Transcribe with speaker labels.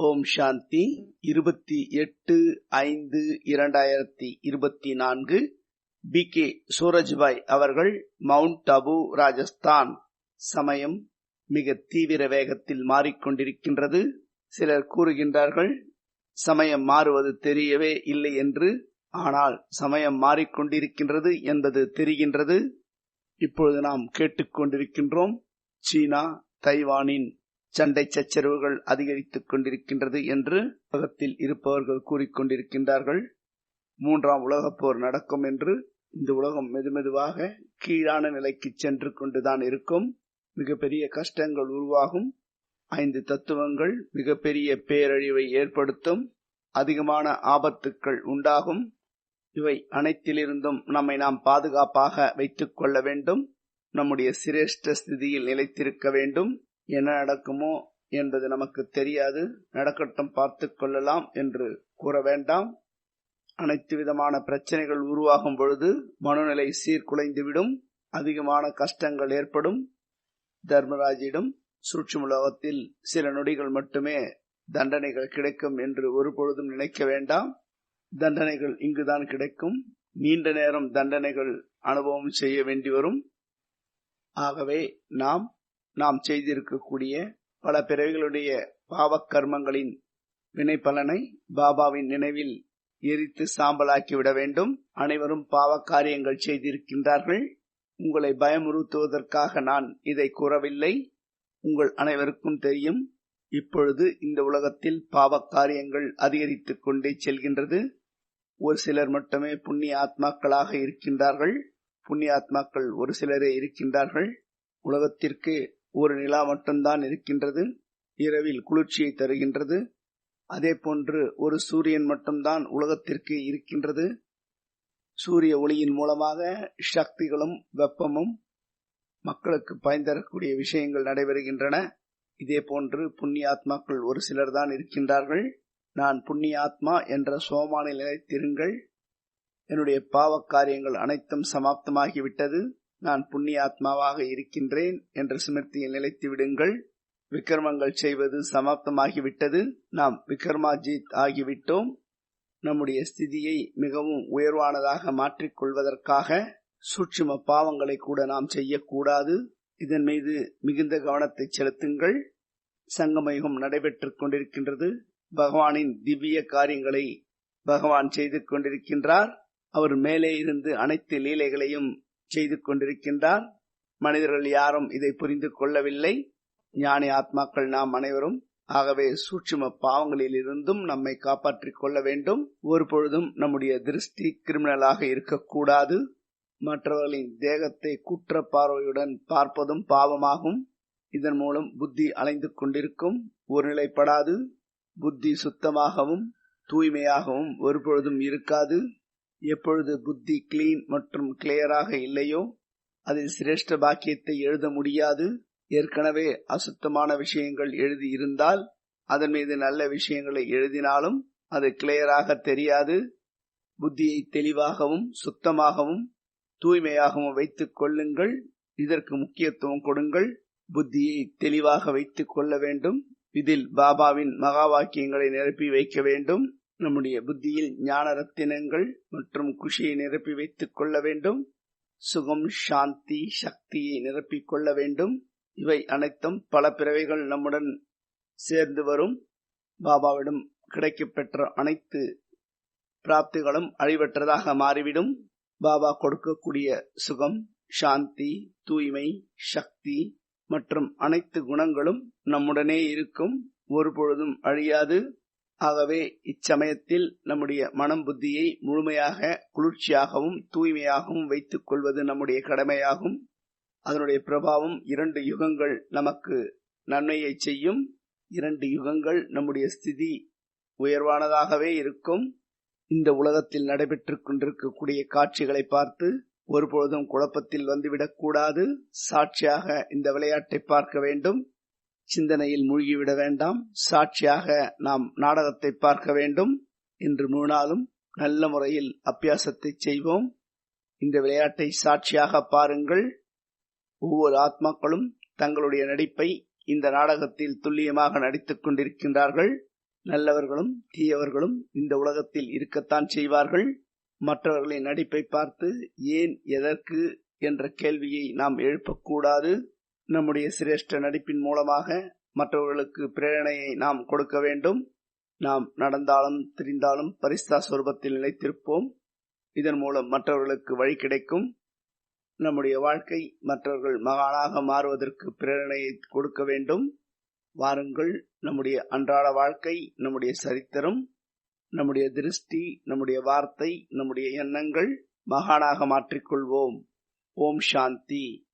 Speaker 1: ஓம் சாந்தி. இருபத்தி எட்டு ஐந்து இரண்டாயிரத்தி இருபத்தி நான்கு. பி. கே. சூரஜ்பாய் அவர்கள் மவுண்ட் அபு ராஜஸ்தான். சமயம் மிக தீவிர வேகத்தில் மாறிக்கொண்டிருக்கின்றது. சிலர் கூறுகின்றார்கள் சமயம் மாறுவது தெரியவே இல்லை என்று. ஆனால் சமயம் மாறிக்கொண்டிருக்கின்றது என்பது தெரிகின்றது. இப்பொழுது நாம் கேட்டுக்கொண்டிருக்கின்றோம் சீனா தைவானின் சண்டை சச்சரவுகள் அதிகரித்துக் கொண்டிருக்கின்றது என்று உலகத்தில் இருப்பவர்கள் கூறிக்கொண்டிருக்கின்றார்கள் மூன்றாம் உலகப் போர் நடக்கும் என்று இந்த உலகம் மெதுமெதுவாக கீழான நிலைக்கு சென்று கொண்டுதான் இருக்கும். மிகப்பெரிய கஷ்டங்கள் உருவாகும். ஐந்து தத்துவங்கள் மிகப்பெரிய பேரழிவை ஏற்படுத்தும். அதிகமான ஆபத்துக்கள் உண்டாகும். இவை அனைத்திலிருந்தும் நம்மை நாம் பாதுகாப்பாக வைத்துக் கொள்ள வேண்டும். நம்முடைய சிரேஷ்ட ஸ்திதியில் நிலைத்திருக்க வேண்டும். என்ன நடக்குமோ என்பது நமக்கு தெரியாது. நடக்கட்டும் பார்த்து கொள்ளலாம் என்று கூற வேண்டாம். அனைத்து விதமான பிரச்சனைகள் உருவாகும் பொழுது மனநிலை சீர்குலைந்துவிடும். அதிகமான கஷ்டங்கள் ஏற்படும். தர்மராஜிடம் சூட்சுமலோகத்தில் சில நொடிகள் மட்டுமே தண்டனைகள் கிடைக்கும் என்று ஒரு பொழுதும் நினைக்க வேண்டாம். தண்டனைகள் இங்குதான் கிடைக்கும். நீண்ட நேரம் தண்டனைகள் அனுபவம் செய்ய வேண்டி வரும். ஆகவே நாம் நாம் செய்திருக்கக்கூடிய பல பிறவிகளுடைய பாவ கர்மங்களின் வினை பலனை பாபாவின் நினைவில் எரித்து சாம்பலாக்கி விட வேண்டும். அனைவரும் பாவ காரியங்கள் செய்திருக்கின்றார்கள். உங்களை பயமுறுத்துவதற்காக நான் இதை கூறவில்லை. உங்கள் அனைவருக்கும் தெரியும் இப்பொழுது இந்த உலகத்தில் பாவ காரியங்கள் அதிகரித்துக் கொண்டே செல்கின்றது. ஒரு சிலர் மட்டுமே புண்ணிய ஆத்மாக்களாக இருக்கின்றார்கள். புண்ணிய ஆத்மாக்கள் ஒரு சிலரே இருக்கின்றார்கள். உலகத்திற்கு ஒரு நிலா மட்டும்தான் இருக்கின்றது இரவில் குளிர்ச்சியை தருகின்றது அதே போன்று ஒரு சூரியன் மட்டும்தான் உலகத்திற்கு இருக்கின்றது. சூரிய ஒளியின் மூலமாக சக்திகளும் வெப்பமும் மக்களுக்கு பயன்தரக்கூடிய விஷயங்கள் நடைபெறுகின்றன. இதே போன்று புண்ணியாத்மாக்கள் ஒரு சிலர் தான் இருக்கின்றார்கள். நான் புண்ணிய ஆத்மா என்ற சோமானில் நிலைத்திருங்கள். என்னுடைய பாவக்காரியங்கள் அனைத்தும் சமாப்தமாகிவிட்டது. நான் புண்ணிய ஆத்மாவாக இருக்கின்றேன் என்ற சிமர்த்தியில் நிலைத்து விடுங்கள். விக்ரமங்கள் செய்வது சமாப்தமாகிவிட்டது. நாம் விக்ரமாஜித் ஆகிவிட்டோம். நம்முடைய ஸ்திதியை மிகவும் உயர்வானதாக மாற்றிக்கொள்வதற்காக சூட்சும பாவங்களை கூட நாம் செய்யக்கூடாது. இதன் மீது மிகுந்த கவனத்தை செலுத்துங்கள். சங்கமயுகம் நடைபெற்றுக் கொண்டிருக்கின்றது. பகவானின் திவ்ய காரியங்களை பகவான் செய்து கொண்டிருக்கின்றார். அவர் மேலே இருந்து அனைத்து லீலைகளையும் செய்து கொண்டிருக்கின்றார் மனிதர்கள் யாரும் இதை புரிந்து கொள்ளவில்லை. ஞானி ஆத்மாக்கள் நாம் அனைவரும் ஆகவே சூட்சும பாவங்களில் இருந்தும் நம்மை காப்பாற்றிக் கொள்ள வேண்டும். ஒரு பொழுதும் நம்முடைய திருஷ்டி கிரிமினலாக இருக்கக்கூடாது. மற்றவர்களின் தேகத்தை குற்ற பார்வையுடன் பார்ப்பதும் பாவமாகும். இதன் மூலம் புத்தி அலைந்து கொண்டிருக்கும். ஒருநிலைப்படாது. புத்தி சுத்தமாகவும் தூய்மையாகவும் ஒரு பொழுதும் இருக்காது. எப்பொழுது புத்தி கிளீன் மற்றும் கிளியராக இல்லையோ அதில் சிரேஷ்ட பாக்கியத்தை எழுத முடியாது. ஏற்கனவே அசுத்தமான விஷயங்கள் எழுதி இருந்தால் அதன் மீது நல்ல விஷயங்களை எழுதினாலும் அது கிளியராக தெரியாது. புத்தியை தெளிவாகவும் சுத்தமாகவும் தூய்மையாகவும் வைத்துக் கொள்ளுங்கள். இதற்கு முக்கியத்துவம் கொடுங்கள். புத்தியை தெளிவாக வைத்துக் கொள்ள வேண்டும். இதில் பாபாவின் மகா வாக்கியங்களை நிரப்பி வைக்க வேண்டும். நம்முடைய புத்தியில் ஞான ரத்தினங்கள் மற்றும் குஷியை நிரப்பி வைத்துக் கொள்ள வேண்டும். சுகம் சாந்தி சக்தியை நிரப்பிக் கொள்ள வேண்டும். இவை அனைத்தும் பல பிறவைகள் நம்முடன் சேர்ந்து வரும். பாபாவிடம் கிடைக்கப்பெற்ற அனைத்து பிராப்திகளும் அழிவற்றதாக மாறிவிடும். பாபா கொடுக்கக்கூடிய சுகம் சாந்தி தூய்மை சக்தி மற்றும் அனைத்து குணங்களும் நம்முடனே இருக்கும். ஒரு பொழுதும் அழியாது. ஆகவே இச்சமயத்தில் நம்முடைய மனம் புத்தியை முழுமையாக குளிர்ச்சியாகவும் தூய்மையாகவும் வைத்துக் கொள்வது நம்முடைய கடமையாகும். அதனுடைய பிரபாவம் இரண்டு யுகங்கள் நமக்கு நன்மையை செய்யும். இரண்டு யுகங்கள் நம்முடைய ஸ்திதி உயர்வானதாகவே இருக்கும். இந்த உலகத்தில் நடைபெற்றுக் கொண்டிருக்கக்கூடிய காட்சிகளை பார்த்து ஒருபொழுதும் குழப்பத்தில் வந்துவிடக்கூடாது. சாட்சியாக இந்த விளையாட்டை பார்க்க வேண்டும். சிந்தனையில் மூழ்கிவிட வேண்டாம். சாட்சியாக நாம் நாடகத்தை பார்க்க வேண்டும். என்று முன்னாலும் நல்ல முறையில் அபியாசத்தை செய்வோம். இந்த விளையாட்டை சாட்சியாக பாருங்கள். ஒவ்வொரு ஆத்மாக்களும் தங்களுடைய நடிப்பை இந்த நாடகத்தில் துல்லியமாக நடித்துக் கொண்டிருக்கின்றார்கள். நல்லவர்களும் தீயவர்களும் இந்த உலகத்தில் இருக்கத்தான் செய்வார்கள். மற்றவர்களின் நடிப்பை பார்த்து ஏன் எதற்கு என்ற கேள்வியை நாம் எழுப்பக்கூடாது. நம்முடைய சிரேஷ்ட நடிப்பின் மூலமாக மற்றவர்களுக்கு பிரேரணையை நாம் கொடுக்க வேண்டும். நாம் நடந்தாலும் திரிந்தாலும் பரிஸ்தா சொரூபத்தில் நிலைத்திருப்போம். இதன் மூலம் மற்றவர்களுக்கு வழி கிடைக்கும். நம்முடைய வாழ்க்கை மற்றவர்கள் மகானாக மாறுவதற்கு பிரேரணையை கொடுக்க வேண்டும். வாருங்கள் நம்முடைய அன்றாட வாழ்க்கை நம்முடைய சரித்திரம் நம்முடைய திருஷ்டி நம்முடைய வார்த்தை நம்முடைய எண்ணங்கள் மகானாக மாற்றிக்கொள்வோம். ஓம் சாந்தி.